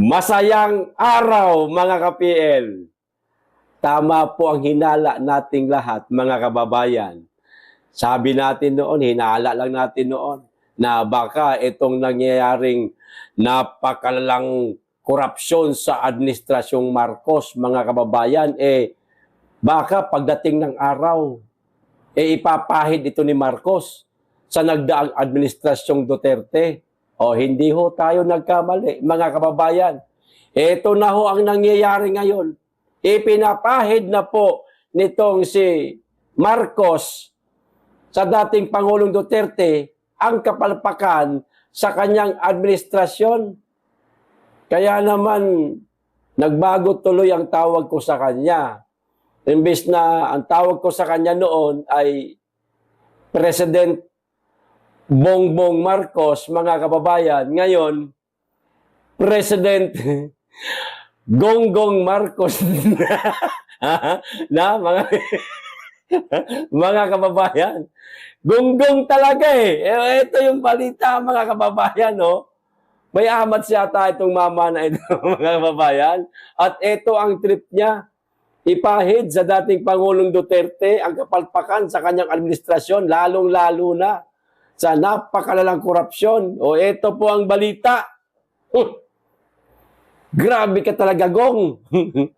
Masayang araw mga ka-PL. Tama po ang hinala nating lahat mga kababayan. Sabi natin noon, hinala lang natin noon na baka itong nangyayaring napakalalang korupsyon sa administrasyong Marcos mga kababayan eh baka pagdating ng araw eh ipapahid ito ni Marcos sa nagdaang administrasyong Duterte. O hindi ho tayo nagkamali, mga kababayan. Ito na ho ang nangyayari ngayon. Ipinapahid na po nitong si Marcos sa dating Pangulong Duterte ang kapalpakan sa kanyang administrasyon. Kaya naman, nagbago tuloy ang tawag ko sa kanya. Imbis na ang tawag ko sa kanya noon ay President Bongbong Marcos, mga kababayan, ngayon, President Gonggong Marcos na mga mga kababayan. Gonggong talaga eh. Eh, Ito yung balita mga kababayan, no? May amat siya itong mama na ito, mga kababayan. At ito ang trip niya. Ipahid sa dating Pangulong Duterte ang kapalpakan sa kanyang administrasyon, lalong-lalo na sa napakalalang korupsyon. O ito po ang balita. Grabe ka talaga, Gong.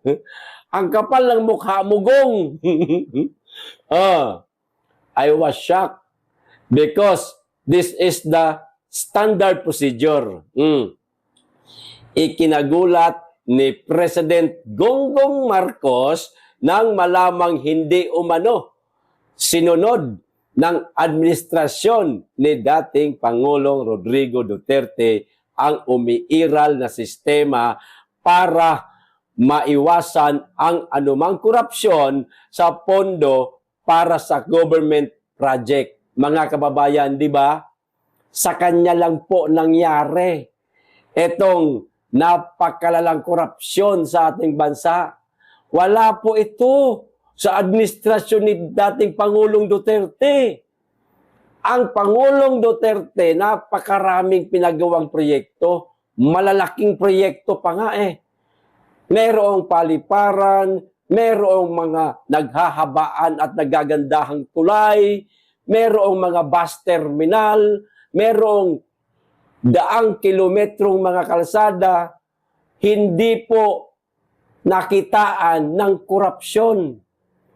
ang kapal ng mukha mo, Gong. ah, I was shocked because this is the standard procedure. Mm. Ikinagulat ni President Gonggong Marcos nang malamang hindi umano sinunod ng administrasyon ni dating Pangulong Rodrigo Duterte ang umiiral na sistema para maiwasan ang anumang korupsyon sa pondo para sa government project. Mga kababayan, di ba? Sa kanya lang po nangyari itong napakalalang korupsyon sa ating bansa. Wala po ito sa administrasyon ni dating Pangulong Duterte. Ang Pangulong Duterte, napakaraming pinagawang proyekto, malalaking proyekto pa nga eh. Merong paliparan, merong mga naghahabaan at nagagandahang tulay, merong mga bus terminal, merong daang kilometrong mga kalsada, hindi po nakitaan ng korupsyon.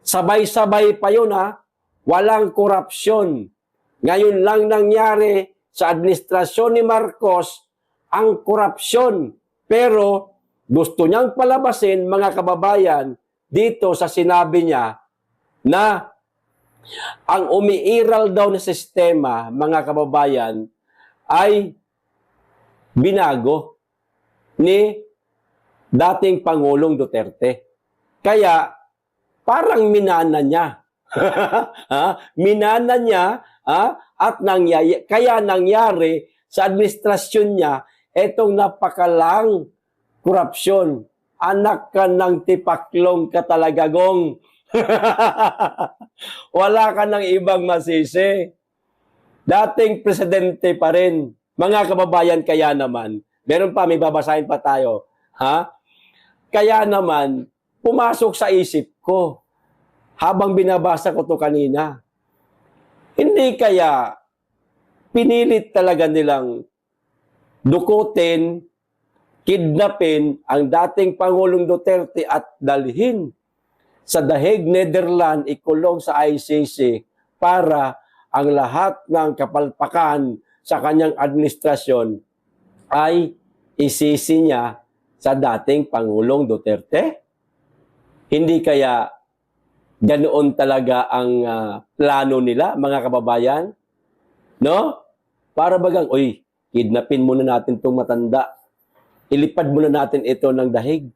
Sabay-sabay pa yun ha, walang korupsyon. Ngayon lang nangyari sa administrasyon ni Marcos ang korupsyon. Pero gusto niyang palabasin mga kababayan dito sa sinabi niya na ang umiiral daw na sistema, mga kababayan, ay binago ni dating Pangulong Duterte. Kaya parang minana niya. ha? Minana niya ha? at nangyay kaya nangyari sa administrasyon niya etong napakalang korupsyon. Anak ka ng tipaklong ka talaga, gong. Wala ka ng ibang masisi. Dating presidente pa rin. Mga kababayan, kaya naman, meron pa, may babasahin pa tayo. Ha? Kaya naman, pumasok sa isip ko, habang binabasa ko to kanina, hindi kaya pinilit talaga nilang dukutin, kidnapin ang dating Pangulong Duterte at dalhin sa Dahig, Netherlands, ikulong sa ICC para ang lahat ng kapalpakan sa kanyang administrasyon ay isisi niya sa dating Pangulong Duterte? Hindi kaya ganoon talaga ang ah, plano nila, mga kababayan? No? Para bagang, uy, kidnapin muna natin itong matanda. Ilipad muna natin ito ng dahig.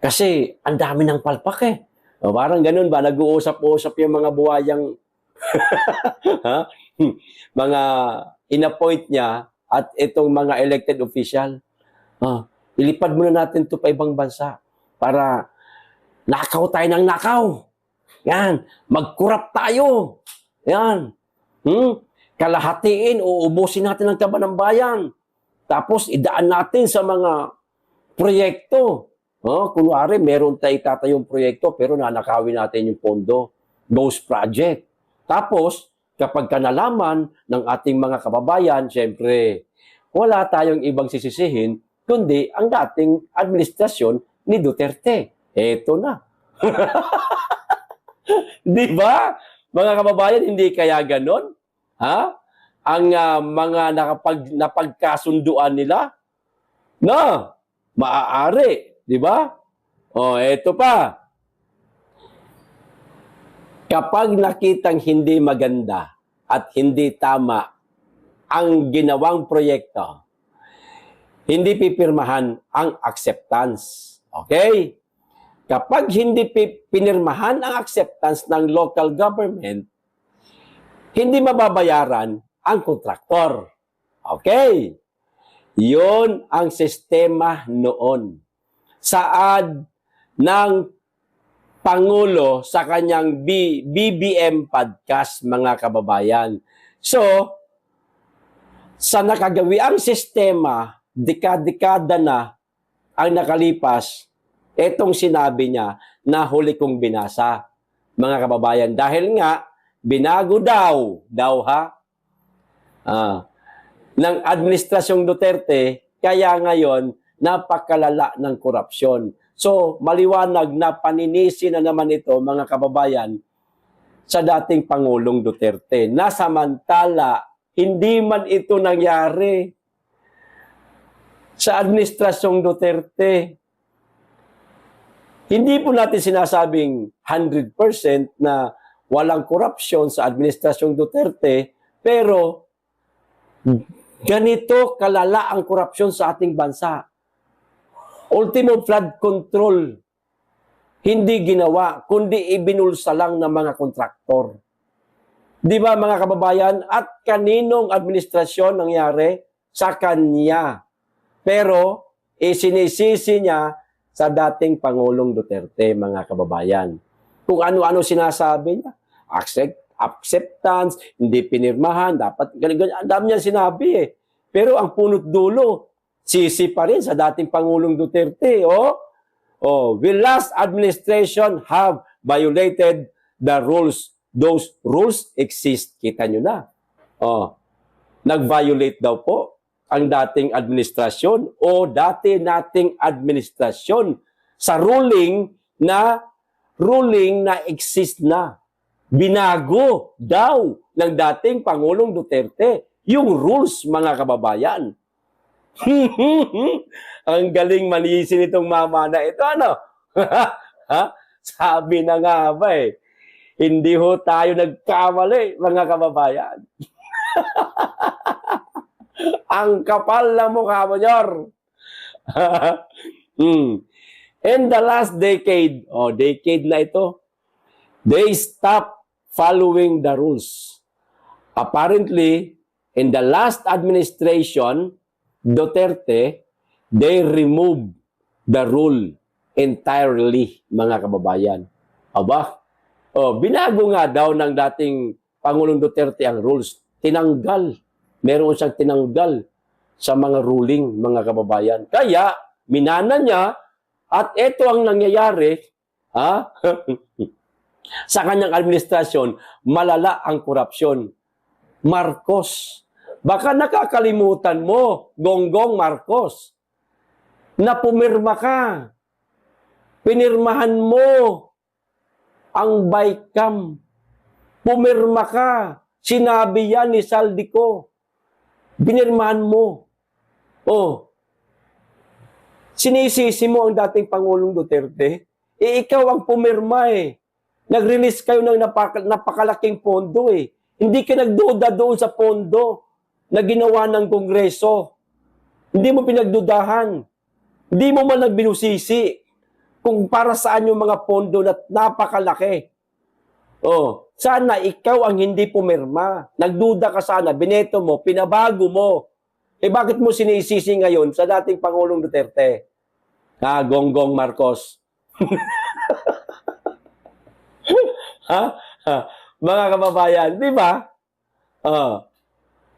Kasi ang dami ng palpak eh. O, parang ganun ba? Nag-uusap-usap yung mga buhayang ha? mga inappoint niya at itong mga elected official. Ah, ilipad muna natin ito pa ibang bansa para nakaw tayo ng nakaw. Yan. Mag-corrupt tayo. Yan. Hmm? Kalahatiin o ubusin natin ang taba ng bayan. Tapos idaan natin sa mga proyekto. Oh, kunwari, meron tayo itatayong proyekto pero nanakawin natin yung pondo. Ghost project. Tapos, kapag kanalaman ng ating mga kababayan, syempre, wala tayong ibang sisisihin, kundi ang dating administrasyon ni Duterte. Eto na. Di ba? Mga kababayan, hindi kaya ganon? Ha? Ang ah, mga nakapag, napagkasunduan nila na maaari. Di ba? O, eto pa. Kapag nakitang hindi maganda at hindi tama ang ginawang proyekto, hindi pipirmahan ang acceptance. Okay? Kapag hindi pi- pinirmahan ang acceptance ng local government, hindi mababayaran ang kontraktor. Okay? Yun ang sistema noon. Saad ng Pangulo sa kanyang B- BBM podcast, mga kababayan. So, sa nakagawi ang sistema, dekada-dekada na ang nakalipas, etong sinabi niya na huli kong binasa, mga kababayan. Dahil nga, binago daw, daw ha, ah, ng Administrasyong Duterte, kaya ngayon, napakalala ng korupsyon. So, maliwanag na paninisi na naman ito, mga kababayan, sa dating Pangulong Duterte, na samantala, hindi man ito nangyari sa Administrasyong Duterte. Hindi po natin sinasabing 100% na walang korupsyon sa Administrasyong Duterte, pero ganito kalala ang korupsyon sa ating bansa. Ultimo flood control, hindi ginawa, kundi ibinulsa lang ng mga kontraktor. Di ba mga kababayan? At kaninong administrasyon nangyari? Sa kanya. Pero isinisisi niya sa dating Pangulong Duterte, mga kababayan. Kung ano-ano sinasabi niya. Accept, acceptance, hindi pinirmahan, dapat ganyan. Ang dami niya sinabi eh. Pero ang punot dulo, sisi pa rin sa dating Pangulong Duterte. Oh, oh, will last administration have violated the rules? Those rules exist. Kita nyo na. Oh, nag-violate daw po ang dating administrasyon o dati nating administrasyon sa ruling na ruling na exist na. Binago daw ng dating Pangulong Duterte yung rules, mga kababayan. Ang galing manisin itong mama na ito, ano? ha? Sabi na nga ba eh, hindi ho tayo nagkamali, mga kababayan. Ang kapal na mukha mo, Nyor. hmm. In the last decade, oh, decade na ito, they stopped following the rules. Apparently, in the last administration, Duterte, they removed the rule entirely, mga kababayan. Aba, oh, binago nga daw ng dating Pangulong Duterte ang rules. Tinanggal. Meron siyang tinanggal sa mga ruling, mga kababayan. Kaya, minana niya, at ito ang nangyayari, ha? sa kanyang administrasyon, malala ang korupsyon. Marcos. Baka nakakalimutan mo, Gonggong Marcos, na pumirma ka. Pinirmahan mo ang BICAM. Pumirma ka. Sinabi yan ni Saldico. Binirmahan mo. Oh. Sinisisi mo ang dating Pangulong Duterte? Eh, ikaw ang pumirma eh. Nag-release kayo ng napaka- napakalaking pondo eh. Hindi ka nagduda doon sa pondo na ginawa ng Kongreso. Hindi mo pinagdudahan. Hindi mo man nagbinusisi kung para saan yung mga pondo na napakalaki. Oh, sana ikaw ang hindi pumirma. Nagduda ka sana, bineto mo, pinabago mo. Eh bakit mo sinisisi ngayon sa dating Pangulong Duterte? Ha, Gonggong Marcos. ha? ha? Mga kababayan, di ba? Ah.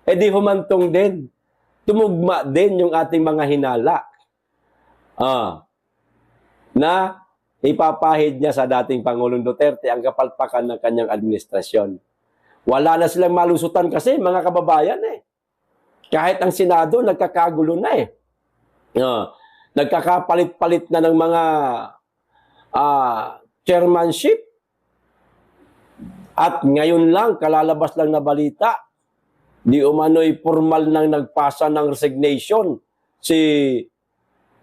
eh di humantong din. Tumugma din yung ating mga hinala. Ah, na ipapahid niya sa dating Pangulong Duterte ang kapalpakan ng kanyang administrasyon. Wala na silang malusutan kasi, mga kababayan eh. Kahit ang Senado, nagkakagulo na eh. Ah, nagkakapalit-palit na ng mga ah, chairmanship. At ngayon lang, kalalabas lang na balita, di umano'y formal nang nagpasa ng resignation si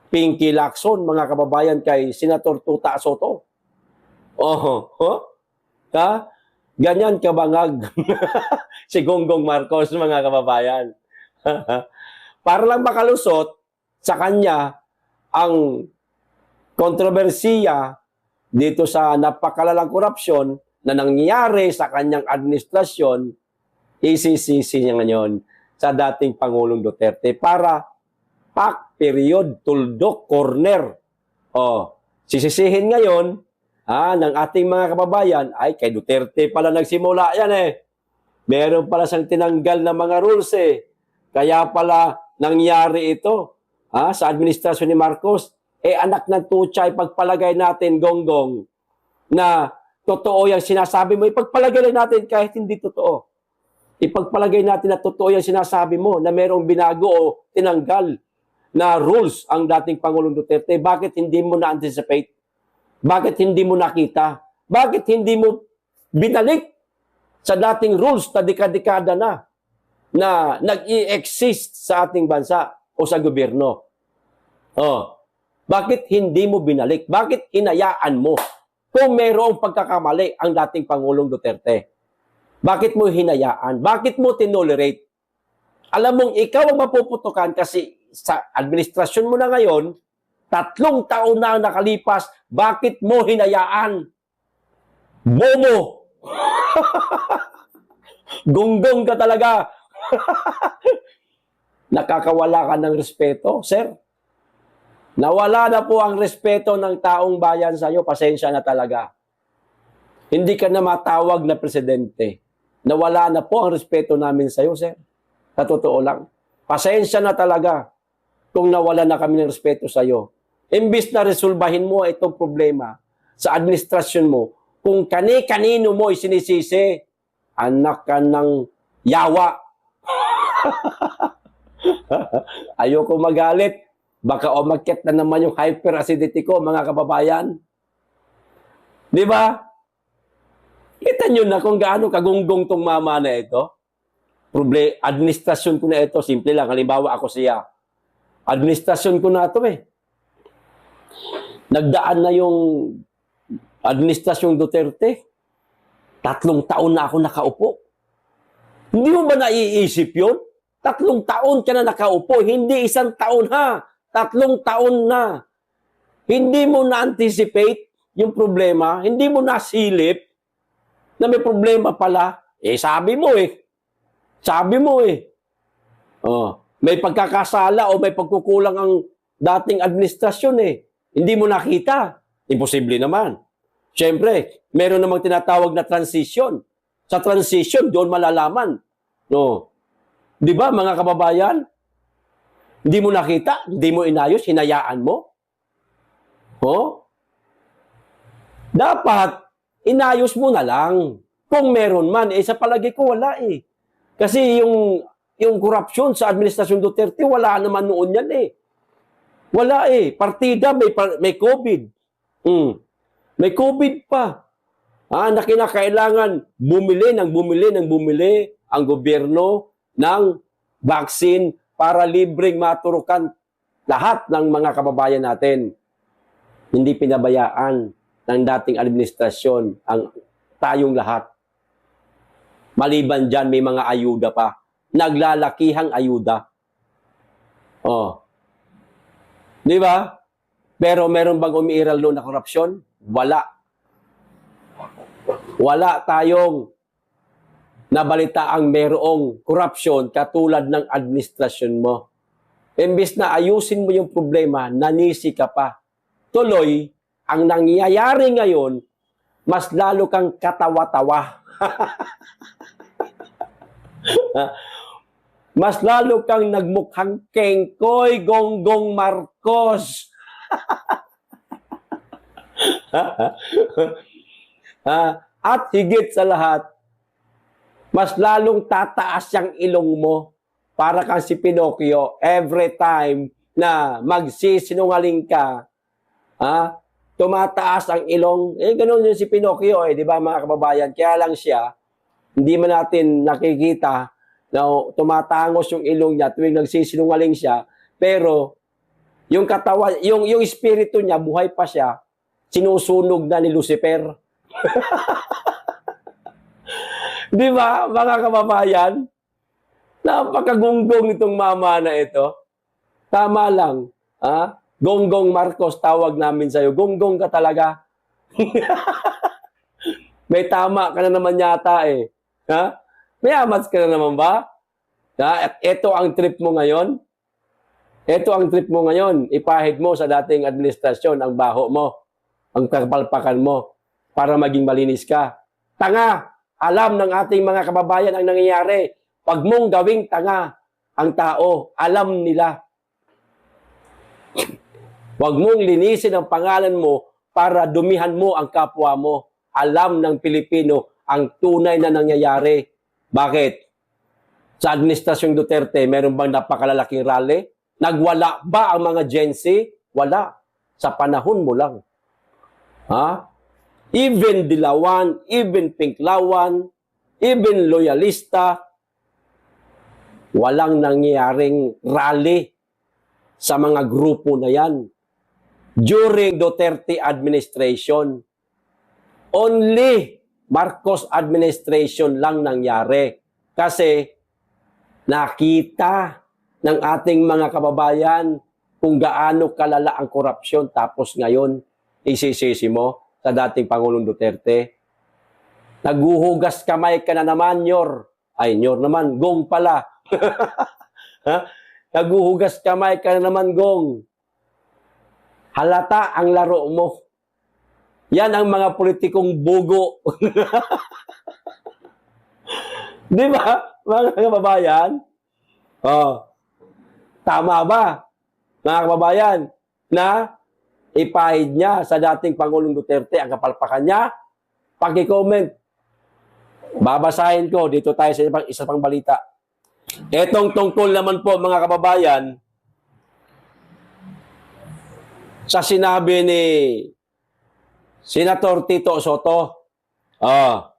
Pinky Lacson, mga kababayan, kay Senator Tuta Soto. Oh, oh. Ha? Ganyan kabangag si Gonggong Marcos, mga kababayan. Para lang makalusot sa kanya ang kontrobersiya dito sa napakalalang korupsyon na nangyari sa kanyang administrasyon, isisisi niya ngayon sa dating Pangulong Duterte para pak, period, tuldok, corner. O, sisisihin ngayon ah, ng ating mga kababayan, ay kay Duterte pala nagsimula yan eh. Meron pala siyang tinanggal na mga rules eh. Kaya pala nangyari ito ah, sa administrasyon ni Marcos. Eh anak ng tutsay, pagpalagay natin, gonggong, na totoo yung sinasabi mo, ipagpalagay natin kahit hindi totoo. Ipagpalagay natin na totoo yung sinasabi mo na merong binago o tinanggal na rules ang dating Pangulong Duterte. Bakit hindi mo na-anticipate? Bakit hindi mo nakita? Bakit hindi mo binalik sa dating rules na dekada-dekada na na nag-i-exist sa ating bansa o sa gobyerno? Oh, bakit hindi mo binalik? Bakit hinayaan mo? Kung mayroong pagkakamali ang dating Pangulong Duterte, bakit mo hinayaan? Bakit mo tinolerate? Alam mong ikaw ang mapuputukan kasi sa administrasyon mo na ngayon, tatlong taon na ang nakalipas, bakit mo hinayaan? Bomo! Gonggong ka talaga. Nakakawala ka ng respeto, sir. Nawala na po ang respeto ng taong bayan sa iyo, pasensya na talaga. Hindi ka na matawag na presidente. Nawala na po ang respeto namin sa iyo, sir. Sa totoo lang. Pasensya na talaga kung nawala na kami ng respeto sa iyo. Imbis na resolbahin mo itong problema sa administrasyon mo, kung kani-kanino mo isinisisi, anak ka ng yawa. Ayoko magalit. Baka umakyat na naman yung hyperacidity ko, mga kababayan. Di ba? Kita nyo na kung gaano kagunggong tong mama na ito. Proble administrasyon ko na ito, simple lang. Halimbawa ako siya. Administrasyon ko na ito eh. Nagdaan na yung administrasyong Duterte. Tatlong taon na ako nakaupo. Hindi mo ba naiisip yun? Tatlong taon ka na nakaupo, hindi isang taon ha. Tatlong taon na. Hindi mo na-anticipate yung problema, hindi mo nasilip na may problema pala. Eh, sabi mo eh. Sabi mo eh. Oh, may pagkakasala o may pagkukulang ang dating administrasyon eh. Hindi mo nakita. Imposible naman. Siyempre, meron namang tinatawag na transition. Sa transition, doon malalaman. No. Di ba, mga kababayan? Hindi mo nakita, hindi mo inayos, hinayaan mo. Oh? Dapat, inayos mo na lang. Kung meron man, eh sa palagi ko wala eh. Kasi yung yung korupsyon sa administrasyon Duterte, wala naman noon yan eh. Wala eh. Partida, may, may COVID. Mm. May COVID pa. Ah, na kinakailangan bumili ng bumili ng bumili ang gobyerno ng vaccine para libreng maturukan lahat ng mga kababayan natin. Hindi pinabayaan ng dating administrasyon ang tayong lahat. Maliban dyan, may mga ayuda pa. Naglalakihang ayuda. Oh. Di ba? Pero meron bang umiiral doon na korupsyon? Wala. Wala tayong nabalita ang merong korupsyon katulad ng administrasyon mo. Imbis na ayusin mo yung problema, nanisi ka pa. Tuloy, ang nangyayari ngayon, mas lalo kang katawa-tawa. mas lalo kang nagmukhang kengkoy gonggong Marcos. Ah, at higit sa lahat, mas lalong tataas yung ilong mo para kang si Pinocchio every time na magsisinungaling ka. Ah, tumataas ang ilong. Eh, ganun yung si Pinocchio eh, di ba mga kababayan? Kaya lang siya, hindi man natin nakikita na tumatangos yung ilong niya tuwing nagsisinungaling siya. Pero, yung katawan, yung, yung espiritu niya, buhay pa siya, sinusunog na ni Lucifer. Di ba, mga kababayan? Napakagunggong itong mama na ito. Tama lang. Ha? Gonggong Marcos, tawag namin sa'yo. Gonggong ka talaga. May tama ka na naman yata eh. Ha? May amats ka na naman ba? At ito ang trip mo ngayon. Ito ang trip mo ngayon. Ipahid mo sa dating administrasyon ang baho mo, ang kapalpakan mo, para maging malinis ka. Tanga! Alam ng ating mga kababayan ang nangyayari. Pag mong gawing tanga ang tao, alam nila. Huwag mong linisin ang pangalan mo para dumihan mo ang kapwa mo. Alam ng Pilipino ang tunay na nangyayari. Bakit? Sa Administrasyong Duterte, meron bang napakalalaking rally? Nagwala ba ang mga Gen Z? Wala. Sa panahon mo lang. Ha? Even Dilawan, even Pinklawan, even Loyalista, walang nangyayaring rally sa mga grupo na yan. During Duterte administration, only Marcos administration lang nangyari. Kasi nakita ng ating mga kababayan kung gaano kalala ang korupsyon tapos ngayon isisisi mo sa dating Pangulong Duterte. Naguhugas kamay ka na naman, Nyor. Ay, Nyor naman, gong pala. ha? Naguhugas kamay ka na naman, gong. Halata ang laro mo. Yan ang mga politikong bugo. Di ba, mga kababayan? Oh. Tama ba, mga kababayan, na ipahid niya sa dating Pangulong Duterte ang kapalpakan niya? Paki-comment. Babasahin ko. Dito tayo sa ibang, isa pang balita. Etong tungkol naman po, mga kababayan, sa sinabi ni Senator Tito Soto, ah,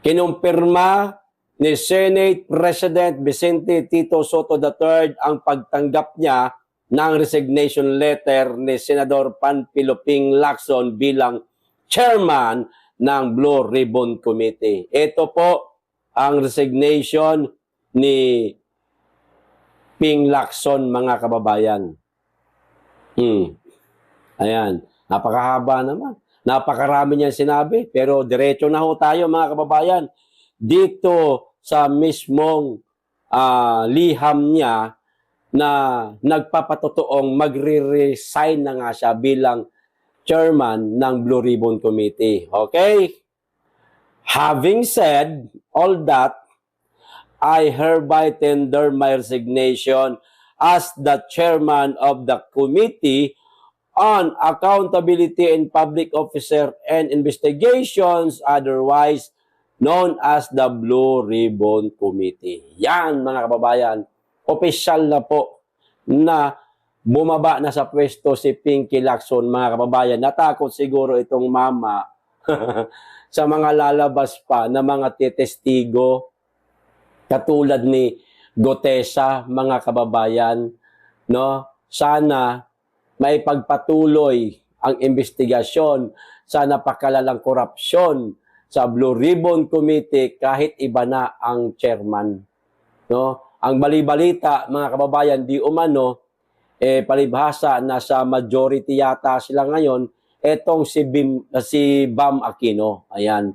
kinumpirma ni Senate President Vicente Tito Soto III ang pagtanggap niya ng resignation letter ni Senador Panfilo Ping Lacson bilang chairman ng Blue Ribbon Committee. Ito po ang resignation ni Ping Lacson, mga kababayan. Hmm. Ayan. Napakahaba naman. Napakarami niyan sinabi. Pero diretso na ho tayo, mga kababayan. Dito sa mismong ah, liham niya na nagpapatotoong magre-resign na nga siya bilang chairman ng Blue Ribbon Committee. Okay? Having said all that, I hereby tender my resignation as the chairman of the Committee on Accountability and Public Officer and Investigations, otherwise known as the Blue Ribbon Committee. Yan, mga kababayan, opisyal na po na bumaba na sa pwesto si Pinky Lacson, mga kababayan. Natakot siguro itong mama sa mga lalabas pa na mga titestigo katulad ni Gotesa, mga kababayan, no? Sana may pagpatuloy ang investigasyon sa napakalalang korupsyon sa Blue Ribbon Committee kahit iba na ang chairman. No? Ang balibalita, mga kababayan, di umano, eh, palibhasa na sa majority yata sila ngayon, etong si, Bim, si Bam Aquino. Ayan.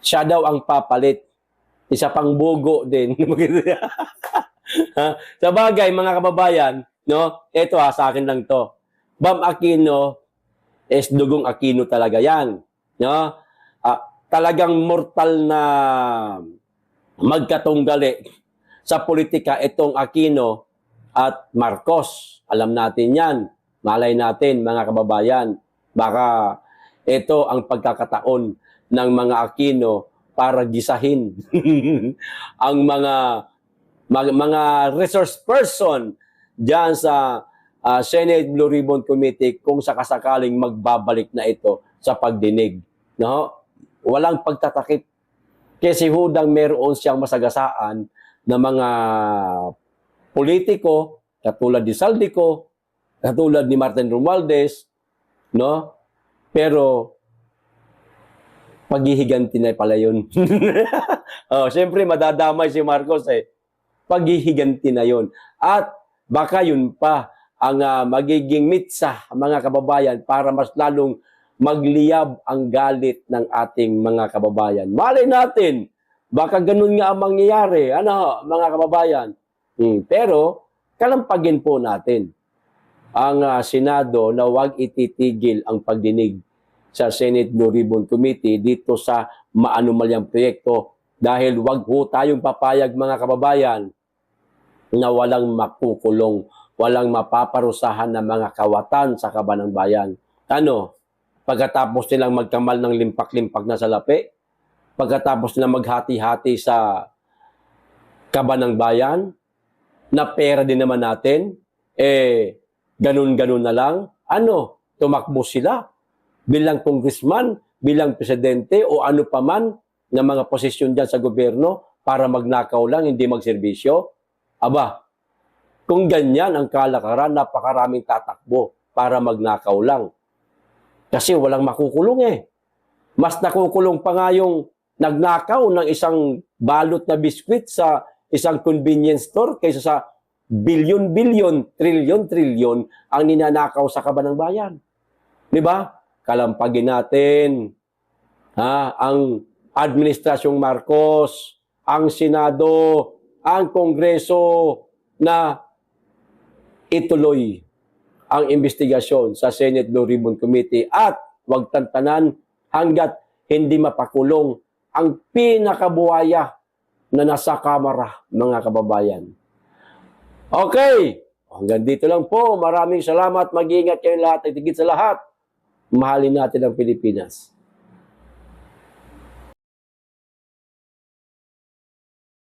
Siya daw ang papalit. Isa pang bugo din. Sa bagay, mga kababayan, no? Ito ha, sa akin lang to. Bam Aquino is dugong Aquino talaga yan. No? Ah, talagang mortal na magkatunggali sa politika itong Aquino at Marcos. Alam natin yan. Malay natin, mga kababayan, baka ito ang pagkakataon ng mga Aquino para gisahin ang mga mga, mga resource person diyan sa ah, Senate Blue Ribbon Committee kung sakasakaling magbabalik na ito sa pagdinig. No? Walang pagtatakip. Kasi hudang meron siyang masagasaan na mga politiko, katulad ni Saldico, katulad ni Martin Romualdez, no? Pero paghihiganti na pala yun. oh, Siyempre, madadamay si Marcos eh. Paghihiganti na yun. At baka yun pa ang ah, magiging mitsa, mga kababayan, para mas lalong magliyab ang galit ng ating mga kababayan. Malay natin, baka ganun nga ang mangyayari, ano, mga kababayan. Hmm, Pero, kalampagin po natin ang ah, Senado na huwag ititigil ang pagdinig sa Senate Blue Ribbon Committee dito sa maanumalyang proyekto dahil wag ho tayong papayag mga kababayan na walang makukulong, walang mapaparusahan ng mga kawatan sa kabanang bayan. Ano? Pagkatapos nilang magkamal ng limpak-limpak na salapi, pagkatapos nilang maghati-hati sa kabanang bayan, na pera din naman natin, eh, ganun-ganun na lang. Ano? Tumakbo sila bilang congressman, bilang presidente o ano pa man na mga posisyon dyan sa gobyerno para magnakaw lang, hindi magserbisyo. Aba, kung ganyan ang kalakaran, napakaraming tatakbo para magnakaw lang. Kasi walang makukulong eh. Mas nakukulong pa nga yung nagnakaw ng isang balot na biskwit sa isang convenience store kaysa sa bilyon-bilyon, trilyon-trilyon ang ninanakaw sa kabanang bayan. Di ba? Kalampagin natin ha, ang Administrasyong Marcos, ang Senado, ang Kongreso na ituloy ang investigasyon sa Senate Blue Ribbon Committee at wag tantanan hanggat hindi mapakulong ang pinakabuhaya na nasa kamara, mga kababayan. Okay, hanggang dito lang po. Maraming salamat. Mag-iingat kayo lahat at sa lahat. Mahalin natin ang Pilipinas.